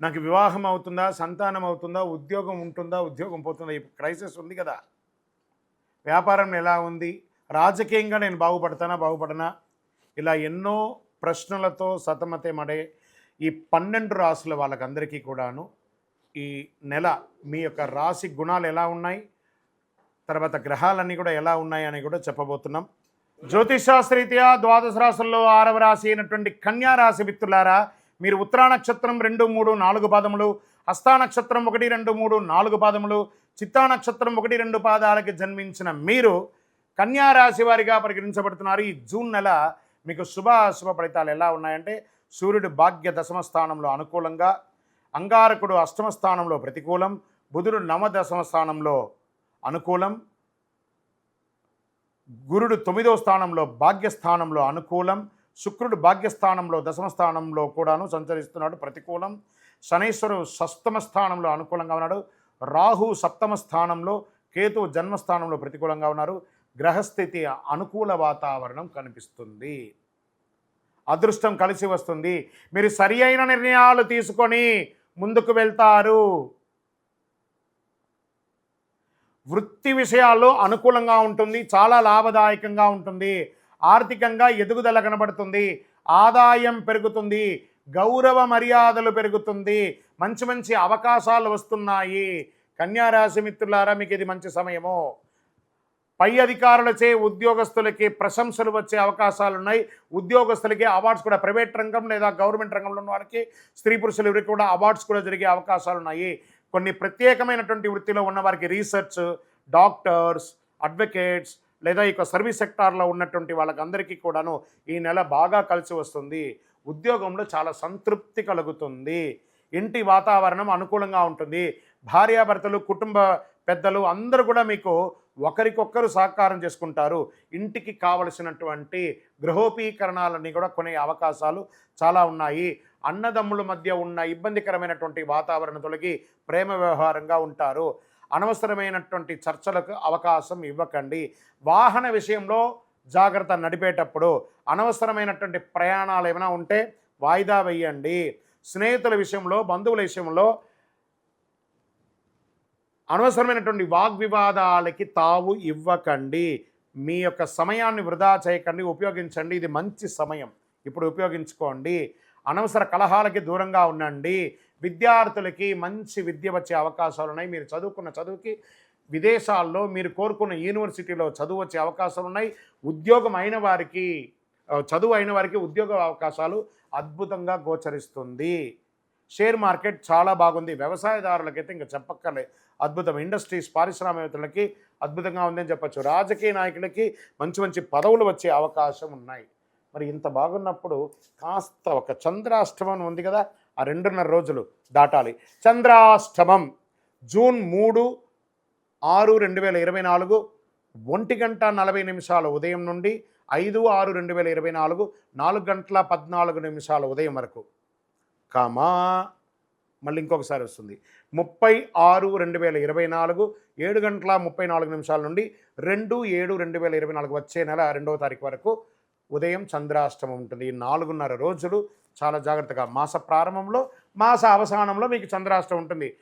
నాకు వివాహం అవుతుందా సంతానం అవుతుందా ఉద్యోగం ఉంటుందా ఉద్యోగం పోతుందా ఈ క్రైసిస్ ఉంది కదా. వ్యాపారం ఎలా ఉంది? రాజకీయంగా నేను బాగుపడతానా బాగుపడనా? ఇలా ఎన్నో ప్రశ్నలతో సతమతమడే ఈ పన్నెండు రాసుల వాళ్ళకందరికీ కూడాను ఈ నెల మీ యొక్క రాశి గుణాలు ఎలా ఉన్నాయి? తర్వాత గ్రహాలన్నీ కూడా ఎలా ఉన్నాయి అని కూడా చెప్పబోతున్నాం. జ్యోతిషాస్త్రీత్యా ద్వాదశ రాశుల్లో ఆరవ రాశి అయినటువంటి కన్యా రాశి మిత్రులారా మీరు ఉత్తరా నక్షత్రం రెండు మూడు నాలుగు పాదములు హస్తా నక్షత్రం ఒకటి రెండు మూడు నాలుగు పాదములు చిత్తా నక్షత్రం ఒకటి రెండు పాదాలకి జన్మించిన మీరు కన్యా రాశి వారిగా పరిగణించబడుతున్నారు. ఈ జూన్ నెల మీకు శుభ అశుభ ఫలితాలు ఎలా ఉన్నాయంటే సూర్యుడు భాగ్య దశమ స్థానంలో అనుకూలంగా అంగారకుడు అష్టమ స్థానంలో ప్రతికూలం బుధుడు నవదశమ స్థానంలో అనుకూలం గురుడు తొమ్మిదవ స్థానంలో భాగ్యస్థానంలో అనుకూలం శుక్రుడు భాగ్యస్థానంలో దశమ స్థానంలో కూడాను సంచరిస్తున్నాడు ప్రతికూలం. శనీశ్వరుడు సప్తమ స్థానంలో అనుకూలంగా ఉన్నాడు. రాహు సప్తమ స్థానంలో కేతు జన్మస్థానంలో ప్రతికూలంగా ఉన్నారు. గ్రహస్థితి అనుకూల వాతావరణం కనిపిస్తుంది. అదృష్టం కలిసి వస్తుంది. మీరు సరి అయిన నిర్ణయాలు తీసుకొని ముందుకు వెళ్తారు. వృత్తి విషయాల్లో అనుకూలంగా ఉంటుంది. చాలా లాభదాయకంగా ఉంటుంది. ఆర్థికంగా ఎదుగుదల కనబడుతుంది. ఆదాయం పెరుగుతుంది. గౌరవ మర్యాదలు పెరుగుతుంది. మంచి మంచి అవకాశాలు వస్తున్నాయి. కన్యారాశి మిత్రులారా మీకు ఇది మంచి సమయము. పై అధికారులచే ఉద్యోగస్తులకి ప్రశంసలు వచ్చే అవకాశాలు ఉన్నాయి. ఉద్యోగస్తులకి అవార్డ్స్ కూడా ప్రైవేట్ రంగం లేదా గవర్నమెంట్ రంగంలో ఉన్న వారికి స్త్రీ పురుషులు ఎవరికి కూడా అవార్డ్స్ కూడా జరిగే అవకాశాలు ఉన్నాయి. కొన్ని ప్రత్యేకమైనటువంటి వృత్తిలో ఉన్న వారికి రీసెర్చ్ డాక్టర్స్ అడ్వకేట్స్ లేదా ఇక సర్వీస్ సెక్టార్లో ఉన్నటువంటి వాళ్ళకందరికీ కూడాను ఈ నెల బాగా కలిసి వస్తుంది. ఉద్యోగంలో చాలా సంతృప్తి కలుగుతుంది. ఇంటి వాతావరణం అనుకూలంగా ఉంటుంది. భార్యాభర్తలు కుటుంబ పెద్దలు అందరూ కూడా మీకు ఒకరికొకరు సహకారం చేసుకుంటారు. ఇంటికి కావలసినటువంటి గృహోపీకరణాలన్నీ కూడా కొనే అవకాశాలు చాలా ఉన్నాయి. అన్నదమ్ముల మధ్య ఉన్న ఇబ్బందికరమైనటువంటి వాతావరణం తొలగి ప్రేమ వ్యవహారంగా ఉంటారు. అనవసరమైనటువంటి చర్చలకు అవకాశం ఇవ్వకండి. వాహన విషయంలో జాగ్రత్త నడిపేటప్పుడు అనవసరమైనటువంటి ప్రయాణాలు ఏమైనా ఉంటే వాయిదా వేయండి. స్నేహితుల విషయంలో బంధువుల విషయంలో అనవసరమైనటువంటి వాగ్వివాదాలకి తావు ఇవ్వకండి. మీ యొక్క సమయాన్ని వృధా చేయకండి ఉపయోగించండి. ఇది మంచి సమయం. ఇప్పుడు ఉపయోగించుకోండి. అనవసర కలహాలకి దూరంగా ఉండండి. విద్యార్థులకి మంచి విద్య వచ్చే అవకాశాలు ఉన్నాయి. మీరు చదువుకున్న చదువుకి విదేశాల్లో మీరు కోరుకున్న యూనివర్సిటీలో చదువు వచ్చే అవకాశాలు ఉన్నాయి. ఉద్యోగం అయిన వారికి చదువు అయిన వారికి ఉద్యోగ అవకాశాలు అద్భుతంగా గోచరిస్తుంది. షేర్ మార్కెట్ చాలా బాగుంది. వ్యవసాయదారులకైతే ఇంకా చెప్పక్కర్లే. అద్భుతం. ఇండస్ట్రీస్ పారిశ్రామికవేత్తలకి అద్భుతంగా ఉందని చెప్పొచ్చు. రాజకీయ నాయకులకి మంచి మంచి పదవులు వచ్చే అవకాశం ఉన్నాయి. మరి ఇంత బాగున్నప్పుడు కాస్త ఒక చంద్రాష్టమం ఉంది కదా ఆ రెండున్నర రోజులు దాటాలి. చంద్రాష్టమం జూన్ మూడు ఆరు రెండు వేల ఇరవై నాలుగు ఒంటి గంట నలభై నిమిషాల ఉదయం నుండి ఐదు ఆరు రెండు వేల ఇరవై నాలుగు నాలుగు గంటల పద్నాలుగు నిమిషాల ఉదయం వరకు. కామా? మళ్ళీ ఇంకొకసారి వస్తుంది. ముప్పై ఆరు రెండు వేల ఇరవై నాలుగు ఏడు గంటల ముప్పై నాలుగు నిమిషాల నుండి రెండు ఏడు రెండు వేల ఇరవై నాలుగు వచ్చే నెల రెండవ తారీఖు వరకు ఉదయం చంద్రాష్టమం ఉంటుంది. ఈ నాలుగున్నర రోజులు చాలా జాగ్రత్తగా. మాస ప్రారంభంలో మాస అవసానంలో మీకు చంద్రాష్టమం ఉంటుంది.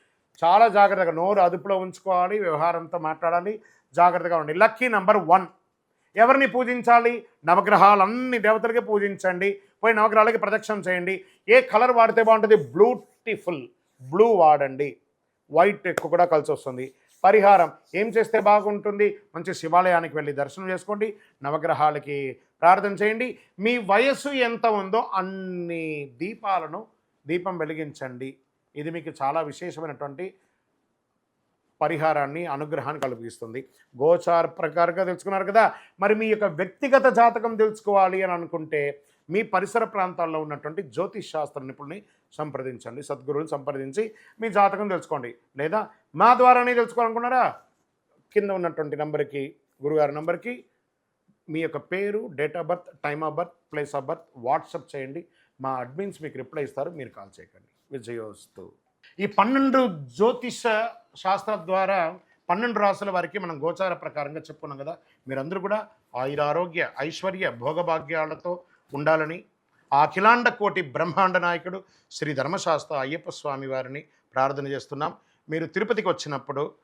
చాలా జాగ్రత్తగా నోరు అదుపులో ఉంచుకోవాలి వ్యవహారంతో మాట్లాడాలి జాగ్రత్తగా ఉండండి. Lucky number one. ఎవరిని పూజించాలి? నవగ్రహాలన్ని దేవతలకి పూజించండి. పోయి నవగ్రహాలకి ప్రదక్షిణం చేయండి. ఏ కలర్ వాడితే బాగుంటుంది? బ్లూటిఫుల్. బ్లూ వాడండి. వైట్ ఎక్కువ కూడా కలిసి వస్తుంది. పరిహారం. ఏం చేస్తే బాగుంటుంది? మంచి శివాలయానికి వెళ్ళి దర్శనం చేసుకోండి. నవగ్రహాలకి ప్రార్థన చేయండి. మీ వయస్సు ఎంత ఉందో అన్ని దీపాలను దీపం వెలిగించండి. ఇది మీకు చాలా విశేషమైనటువంటి పరిహారాన్ని అనుగ్రహాన్ని కలిగిస్తుంది. గోచార ప్రకారంగా తెలుసుకున్నారు కదా? మరి మీ యొక్క వ్యక్తిగత జాతకం తెలుసుకోవాలి అని అనుకుంటే మీ పరిసర ప్రాంతాల్లో ఉన్నటువంటి జ్యోతిష్ శాస్త్ర నిపుణుని సంప్రదించండి. సద్గురువుని సంప్రదించి మీ జాతకం తెలుసుకోండి. లేదా మా ద్వారానే తెలుసుకోవాలనుకున్నారా? కింద ఉన్నటువంటి నంబర్కి గురుగారి నంబర్కి మీ యొక్క పేరు date of birth time of birth place of birth WhatsApp చేయండి. మా అడ్మిన్స్ మీకు రిప్లై ఇస్తారు. మీరు కాల్ చేయకండి. విజయోస్తు ఈ పన్నెండు జ్యోతిష శాస్త్ర ద్వారా పన్నెండు రాసుల వారికి మనం గోచార ప్రకారంగా చెప్పుకున్నాం కదా. మీరందరూ కూడా ఆయుర ఆరోగ్య ఐశ్వర్య భోగభాగ్యాలతో ఉండాలని ఆ అఖిలాండ కోటి బ్రహ్మాండ నాయకుడు శ్రీ ధర్మశాస్త్ర అయ్యప్ప స్వామి వారిని ప్రార్థన చేస్తున్నాం. మీరు తిరుపతికి వచ్చినప్పుడు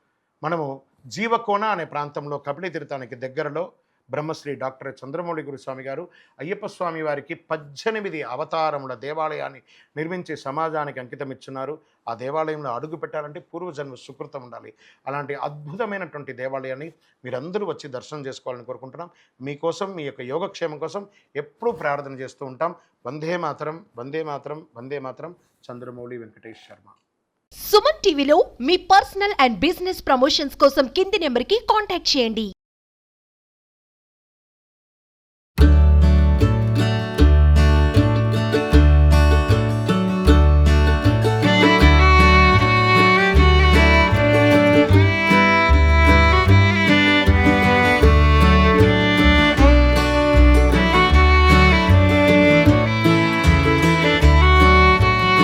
మనము జీవకోన అనే ప్రాంతంలో కపిలి తీర్థానికి దగ్గరలో బ్రహ్మశ్రీ డాక్టర్ చంద్రమౌళి గురుస్వామి గారు అయ్యప్ప స్వామి వారికి పద్దెనిమిది అవతారముల దేవాలయాన్ని నిర్మించి సమాజానికి అంకితం ఇచ్చున్నారు ఆ దేవాలయంలో అడుగు పెట్టాలంటే పూర్వజన్మ సుకృతం ఉండాలి. అలాంటి అద్భుతమైనటువంటి దేవాలయాన్ని మీరందరూ వచ్చి దర్శనం చేసుకోవాలని కోరుకుంటున్నాం. మీకోసం మీ యొక్క యోగక్షేమం కోసం ఎప్పుడూ ప్రార్థన చేస్తూ ఉంటాం. వందే మాతరం వందే మాతరం వందే మాతరం. చంద్రమౌళి వెంకటేష్ శర్మ. సుమన్ టీవీలో మీ పర్సనల్ అండ్ బిజినెస్ ప్రమోషన్స్ కోసం కింది నెంబర్కి కాంటాక్ట్ చేయండి.